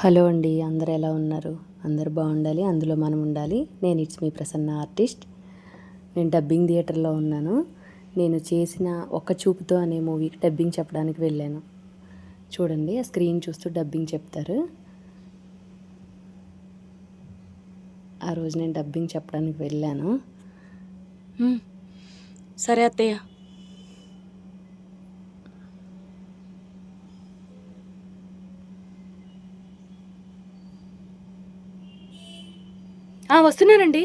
Hello అండి అందరు ఎలా ఉన్నారు? అందరు బాగుండాలి అందులో మనం ఉండాలి. నేను ఇట్స్ మీ ప్రసన్న ఆర్టిస్ట్. నేను డబ్బింగ్ థియేటర్లో ఉన్నాను. నేను చేసిన ఒక్క చూపుతో అనే మూవీకి డబ్బింగ్ చెప్పడానికి వెళ్ళాను. చూడండి ఆ స్క్రీన్ చూస్తూ డబ్బింగ్ చెప్తారు. ఆ రోజు నేను డబ్బింగ్ చెప్పడానికి వెళ్ళాను. సరే అత్తయ్య. వస్తున్నానండి.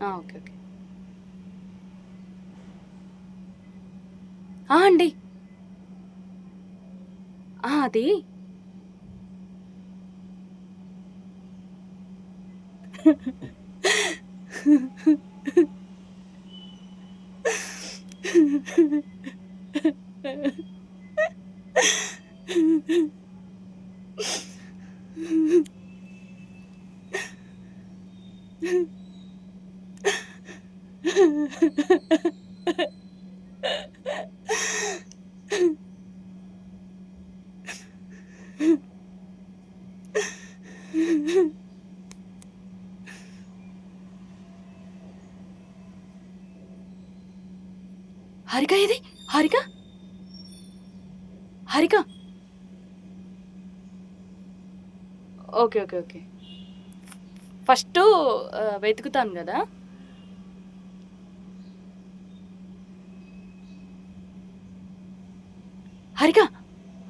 ఆ, ఓకే ఓకే. ఆ, అండి. ఆ, Ha హారిక ఇది Harika Harika okay okay okay. First వెతుకుతాను కదా. హారిక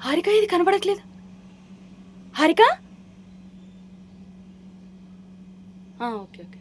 హారిక ఇది కనబడట్లేదు. హారిక? Okay okay.